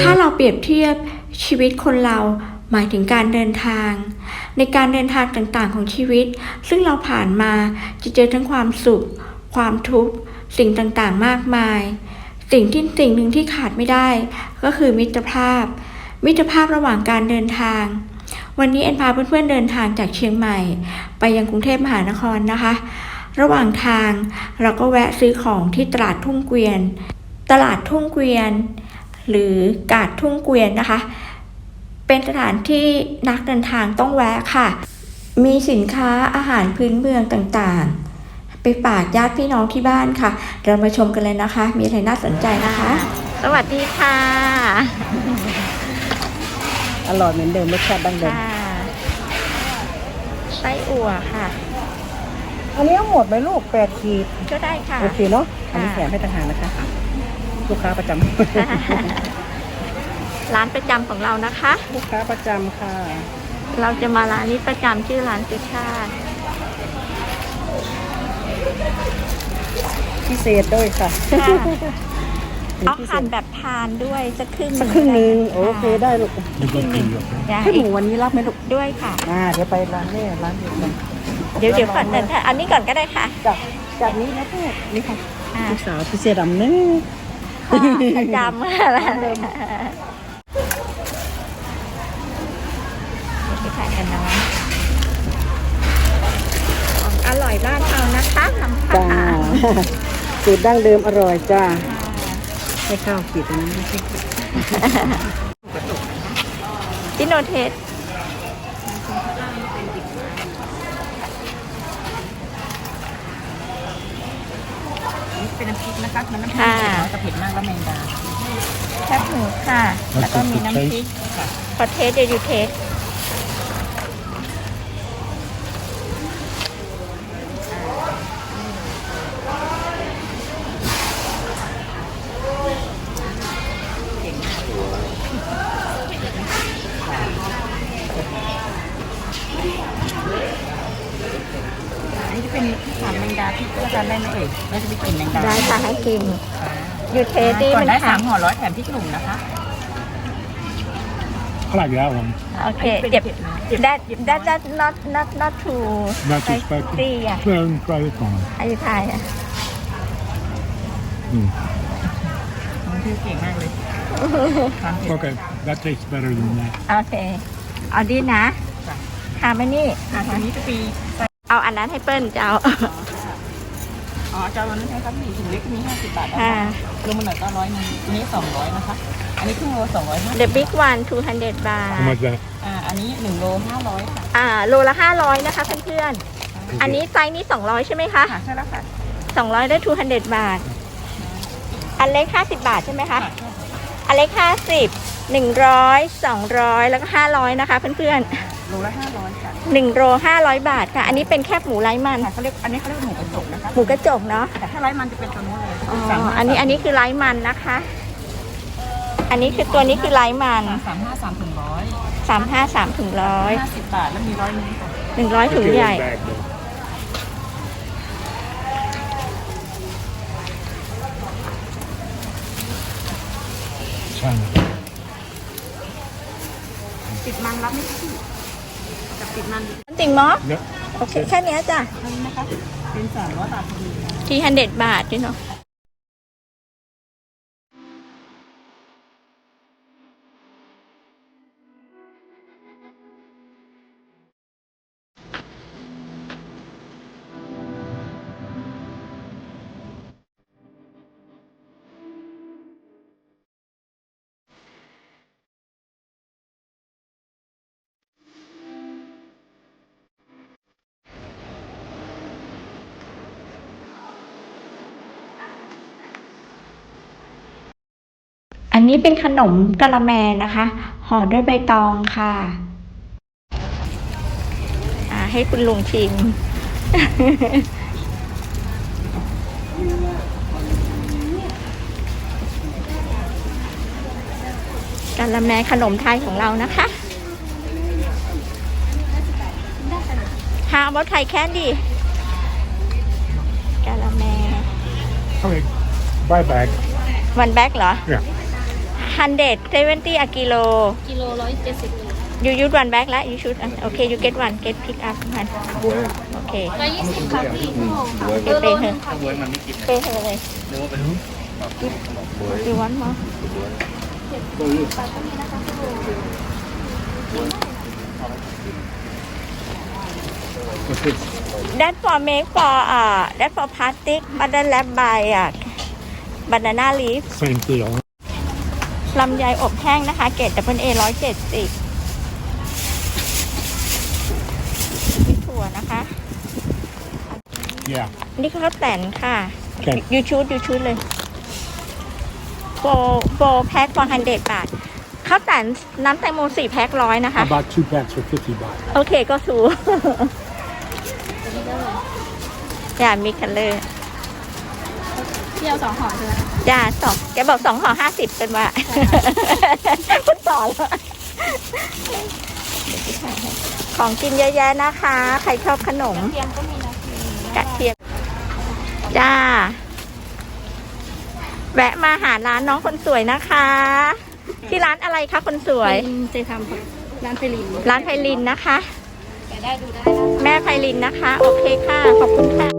ถ้าเราเปรียบเทียบชีวิตคนเราหมายถึงการเดินทาง ในการเดินทางต่างๆของชีวิต ซึ่งเราผ่านมาจะเจอทั้งความสุข ความทุกข์ สิ่งต่างๆมากมาย สิ่งที่สิ่งหนึ่งที่ขาดไม่ได้ ก็คือมิตรภาพ มิตรภาพระหว่างการเดินทาง วันนี้แอนพาเพื่อนๆเดินทางจากเชียงใหม่ ไปยังกรุงเทพมหานครนะคะ ระหว่างทางเราก็แวะซื้อของที่ตลาดทุ่งเกวียน ตลาดทุ่งเกวียน หรือกาดทุ่งเกวียนนะคะ เป็นสถานที่นักเดินทางต้องแวะค่ะ มีสินค้าอาหารพื้นเมืองต่างๆ ไปฝากญาติพี่น้องที่บ้านค่ะ เรามาชมกันเลยนะคะ มีอะไรน่าสนใจนะคะ สวัสดีค่ะ อร่อยเหมือนเดิมรสชาติดั้งเดิมค่ะไส้อั่วค่ะ อันนี้เอาหมดไหมลูกแปดขีดก็ได้ค่ะ โอเคเนาะอันนี้ค่ะแถมให้ต่างหากนะคะลูกค้าประจำร้านประจำของเรานะคะ ลูกค้าประจำค่ะ เราจะมาร้านนี้ประจำชื่อร้านสุชาติ พิเศษด้วยค่ะค่ะเป็นเอาพิเศหั่นษแบบทานด้วยสักครึ่งสักครึ่งหนึ่งโอเคได้ได้ลูก ครึ่งหนึ่งจ้ะขึ้นหอีกมูวันนี้รับไหมลูกด้วยค่ะ อ่าเดี๋ยวไปร้านแม่ร้านเดียวกัน เดี๋ยวเดี๋ยวก่อนเดินทางอันนี้ก่อนก็ได้ค่ะจากจากนี้นะพ่อนี่ค่ะอ่าลูกสาวพิเศษดำนึงค่ะประจำอะไรไปถ่ายกันนะของอร่อยบ้านเรานะคะน้ำจ้าผ้าสูตรดั้งเดิมอร่อยจ้าให้ข้าวขีดอันนี้ไม่ใช่ขีดจิโนเทส นี่เป็นน้ำพริกนะคะมันน้ำพริกค่ะจะเผ็ดมากแล้วแมงดาแคบหมูค่ะ แล้วก็มีน้ำพริกพอเทสเดยวยูเทส อันนี้จะเป็นสามแมงดาที่อาจารย์ได้ ไหมเอ่ยเราจะไปกินแมงดาได้ค่ะให้กินยูเทสที่ก่อมันนได้ค่ะสามห่อร้อยแถมที่ถุงนะคะ I like that one. โอเคเจ็บ that that that not not not too Not too spicy. spicy อะ Well, try this one. อายุทายอะ Mm. มันคือเก่งมากเลย Okay, that tastes better than that. โอเค เอาดีนะจ้ะค่ะไม่นี่อะทีนี้จะปี เอาอันนั้นให้เปิ้ลจะเอา อ๋อจานนั้นใช้ครับนี่ถุงเล็กมีห้าสิบบาทนะค่ะรวมมาหน่อยก็ร้อยนึงอันนี้สองร้อยนะคะ อันนี้ครึ่งโลสองร้อยห้า the big one 200 บา How ท much that? อ่า อันนี้หนึ่งโลห้าร้อยค่ะอ่าโลละ 500 นะคะเพื่อนๆ อันนี้ไซส์นี้ 200 ใช่ไหมคะ ค่ะใช่แล้วค่ะ200 ได้ 200 บาท อันเล็ก 50 บาทใช่ไหมคะ ค่ะอันเล็ก 50 100 200 แล้วก็ 500 นะคะเพื่อนโลละห้าร้อยค่ะๆ1โล500 บาทค่ะ อันนี้เป็นแคบหมูไร้มัน ค่ะเขาเรียกอันนี้เขาเรียกหมูกระจกนะคะ หมูกระจกเนาะแต่ถ้าไร้มันจะเป็นตัวนู้นเลยอ๋อสามห้าอันนี้อันนี้คือไร้มันนะคะ อันนี้คือตัวนี้คือไร้มันสามห้าสามถึงร้อยสามห้าสามถึงร้อยห้าสิบบาทแล้วมีร้อยหนึงค่ะหนึ่งร้อยถุง Get a ใหญ่ bag, though. China. ติดมันรับไม่ได้กับติดมันจริงมั้ย Yep. โอเคแค่เนี้ยจ้ะนี่นะคะ เป็นสามร้อยบาทพอดี ที่ฮันเด็ดบาทด้วยเนาะ นนี้เป็นขนมกะละแมนะคะ ห่อด้วยใบตองค่ะอ่าให้คุณลุงชิมกะละแมขนมไทยของเรานะคะ How about Thai candy กะละแม Okay. Buy a bag. วันแบ็กเหรอ Yeah. ฮันเดดเซเวนตี้อะกิโลกิโลร้อยเจ็ดสิบ you use one bag แล้ว you should โอเค you get one get pick up มันโอเคร้อยยี่สิบค่ะพี่เดี๋ยวไปเถอะถ้าเวิร์กมันไม่กินไปเถอะเลยนึกว่าเป็น you want more What's this? that for make for uh that for plastic but then left by uh banana leaf Same deal. ลำไยอบแห้งนะคะ เกรด W A ร้อยเจ็ดสิบมีถั่วนะคะ Yeah. นี่ข้าวแต่นค่ะ Okay. ยูชูดยูชูดเลยโบโบแพ็คฟอร์ฮันเดบาทข้าวแต่นน้ำแตงโมสี่แพ็คร้อยนะคะ How about two packs for 50 baht? โอเคก็สู อย่ามีคันเลย พี่เอาสองห่อใช่ไหมจ้าสองแกบอกสองห่อห้าสิบเป็นว่าคุณต่อแล้วของกินเยอะแยะนะคะ ใครชอบขนมเทียมก็มีนะกระเทียมจ้า แวะมาหาร้านน้องคนสวยนะคะ ที่ร้านอะไรคะคนสวยเจทำค่ะร้านไพลิน ร้านไพลินนะคะไปได้ดูได้นะแม่ไพลินนะคะ โอเคค่ะ ขอบคุณค่ะ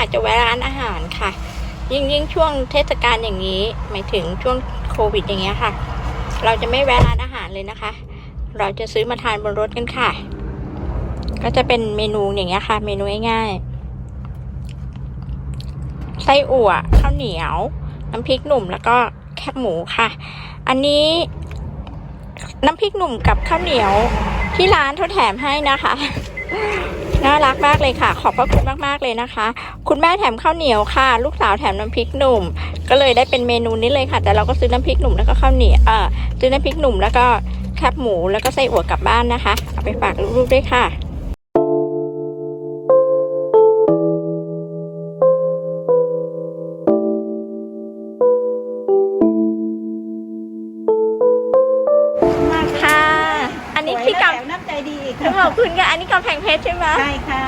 อยากจะแวะร้านอาหารค่ะ ยิ่งยิ่งช่วงเทศกาลอย่างนี้ หมายถึงช่วงโควิดอย่างเงี้ยค่ะ เราจะไม่แวะร้านอาหารเลยนะคะ เราจะซื้อมาทานบนรถกันค่ะ ก็จะเป็นเมนูอย่างเงี้ยค่ะ เมนูง่ายๆไส้อั่วข้าวเหนียว น้ำพริกหนุ่มแล้วก็แคบหมูค่ะ อันนี้น้ำพริกหนุ่มกับข้าวเหนียวที่ร้านเขาแถมให้นะคะ น่ารักมากเลยค่ะ ขอบพระคุณมากๆเลยนะคะ คุณแม่แถมข้าวเหนียวค่ะ ลูกสาวแถมน้ำพริกหนุ่ม ก็เลยได้เป็นเมนูนี้เลยค่ะ แต่เราก็ซื้อน้ำพริกหนุ่มแล้วก็ข้าวเหนียวเออซื้อน้ำพริกหนุ่มแล้วก็แคบหมูแล้วก็ไส้อั่วกลับบ้านนะคะ เอาไปฝากลูกๆด้วยค่ะ คุณค่ะอันนี้กำแพงเพชรใช่ไหมใช่ค่ะ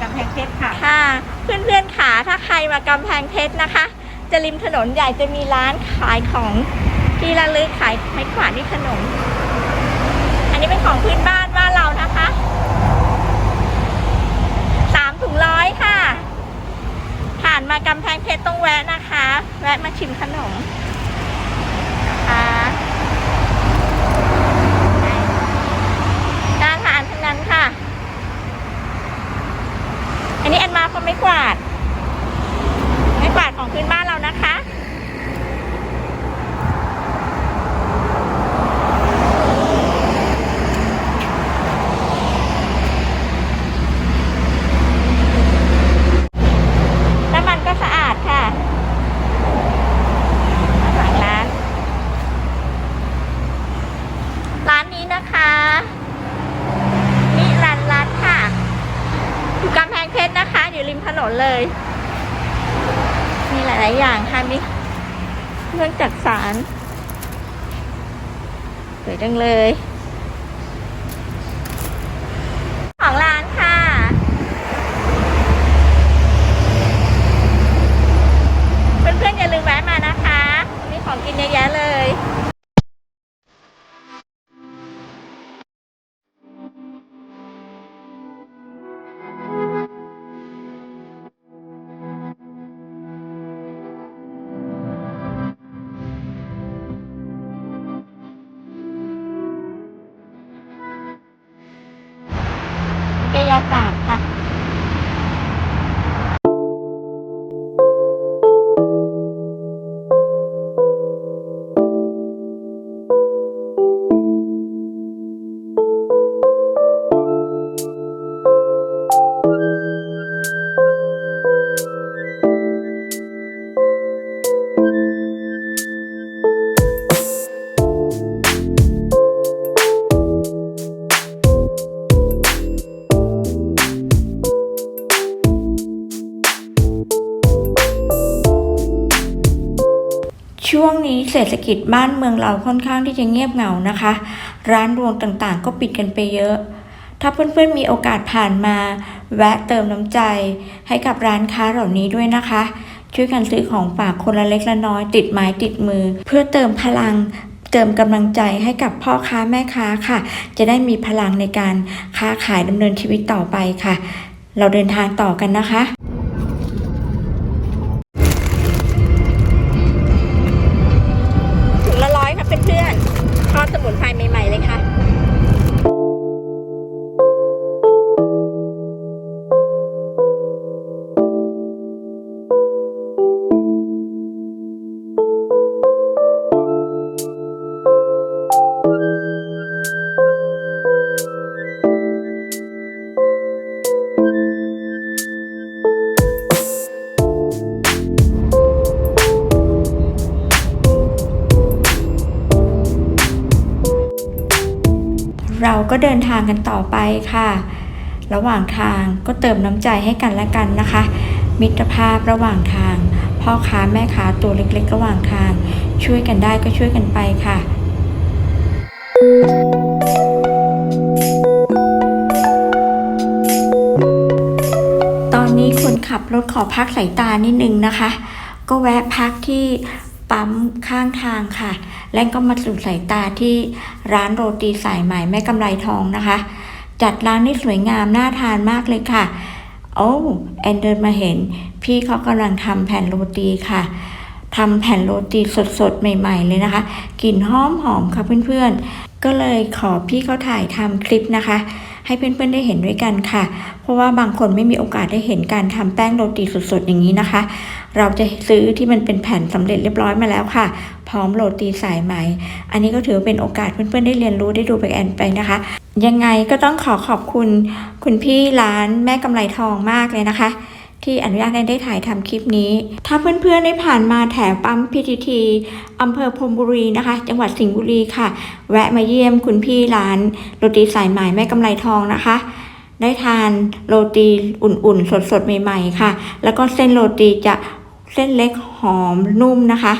กำแพงเพชรค่ะ ค่ะ เพื่อนๆขาถ้าใครมากำแพงเพชรนะคะ จะริมถนนใหญ่จะมีร้านขายของที่ระลึกขายไม้กวาดที่ขนม อันนี้เป็นของพื้นบ้านบ้านเรานะคะสามถุงร้อยค่ะ ผ่านมากำแพงเพชรต้องแวะนะคะ แวะมาชิมขนมนะคะน่าทานทั้งนั้นค่ะ อันนี้แอนมาก็ไม่กวาด ไม่กวาดของพื้นบ้านเรานะคะ น้ำมันก็สะอาดค่ะหลังร้าน ร้านนี้นะคะนิรันดร์รัตน์ค่ะ อยู่กำแพงเพชรนะคะ อยู่ริมถนนเลย มีหลาย ๆ อย่างค่ะ มีเครื่องจักสานสวยจังเลย ศรษฐกิจบ้านเมืองเราค่อนข้างที่จะเงียบเหงานะคะ ร้านรวงต่างๆ ก็ปิดกันไปเยอะ ถ้าเพื่อนๆมีโอกาสผ่านมา แวะเติมน้ำใจ ให้กับร้านค้าเหล่านี้ด้วยนะคะ ช่วยกันซื้อของฝากคนละเล็กละน้อย ติดไม้ติดมือ เพื่อเติมพลังเติมกำลังใจให้กับพ่อค้าแม่ค้าค่ะ จะได้มีพลังในการค้าขายดำเนินชีวิตต่อไปค่ะ เราเดินทางต่อกันนะคะ เราก็เดินทางกันต่อไปค่ะ ระหว่างทางก็เติมน้ำใจให้กันและกันนะคะ มิตรภาพระหว่างทาง พ่อค้าแม่ค้าตัวเล็กๆ ระหว่างทาง ช่วยกันได้ก็ช่วยกันไปค่ะตอนนี้คนขับรถขอพักสายตานิดนึงนะคะ ก็แวะพักที่ ปั๊มข้างทางค่ะ และก็มาสู่สายตาที่ร้านโรตีสายใหม่แม่กำไรทองนะคะ จัดร้านได้สวยงามน่าทานมากเลยค่ะ โอ้แอนเดินมาเห็น พี่เขากำลังทำแผ่นโรตีค่ะทำแผ่นโรตีสดๆ ใหม่ ๆ เลยนะคะ กลิ่นหอมหอมๆค่ะเพื่อนๆ ก็เลยขอพี่เขาถ่ายทำคลิปนะคะ ให้เพื่อนๆได้เห็นด้วยกันค่ะ เพราะว่าบางคนไม่มีโอกาสได้เห็นการทำแป้งโรตีสดๆอย่างนี้นะคะ เราจะซื้อที่มันเป็นแผ่นสำเร็จเรียบร้อยมาแล้วค่ะ พร้อมโรตีสายไหม อันนี้ก็ถือเป็นโอกาสเพื่อนๆได้เรียนรู้ได้ดูไปแอนไปนะคะ ยังไงก็ต้องขอขอบคุณคุณพี่ร้านแม่กำไรทองมากเลยนะคะ ที่อนุญาตให้ได้ถ่ายทำคลิปนี้ ถ้าเพื่อนๆได้ผ่านมาแถวปั๊มพีทีทีอำเภอพรมบุรีนะคะ จังหวัดสิงห์บุรีค่ะ แวะมาเยี่ยมคุณพี่ร้านโรตีสายไหมแม่กำไรทองนะคะ ได้ทานโรตีอุ่นๆ สดๆ ใหม่ๆ ค่ะ แล้วก็เส้นโรตีจะเส้นเล็กหอมนุ่มนะคะ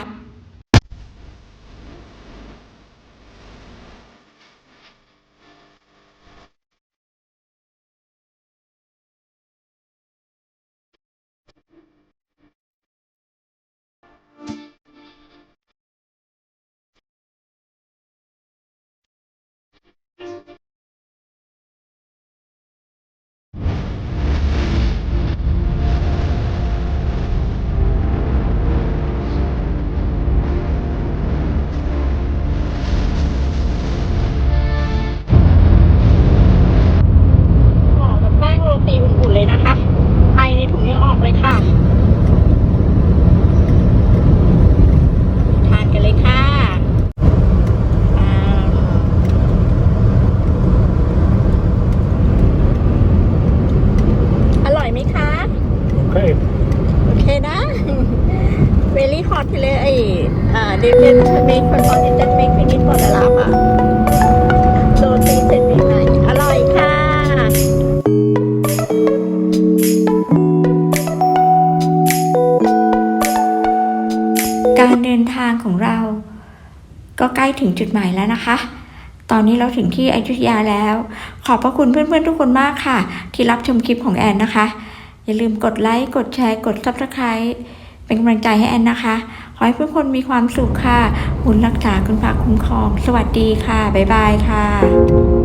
ก็ใกล้ถึงจุดหมายแล้วนะคะ ตอนนี้เราถึงที่อยุธยาแล้ว ขอบพระคุณเพื่อนๆทุกคนมากค่ะ ที่รับชมคลิปของแอนนะคะ อย่าลืมกดไลค์ กดแชร์ กดซับสไคร b ์เป็นกำลังใจให้แอนนะคะ ขอให้ทุกคนมีความสุขค่ะบุญรักษาคุณพระคุ้มครอง สวัสดีค่ะ บ๊ายบายค่ะ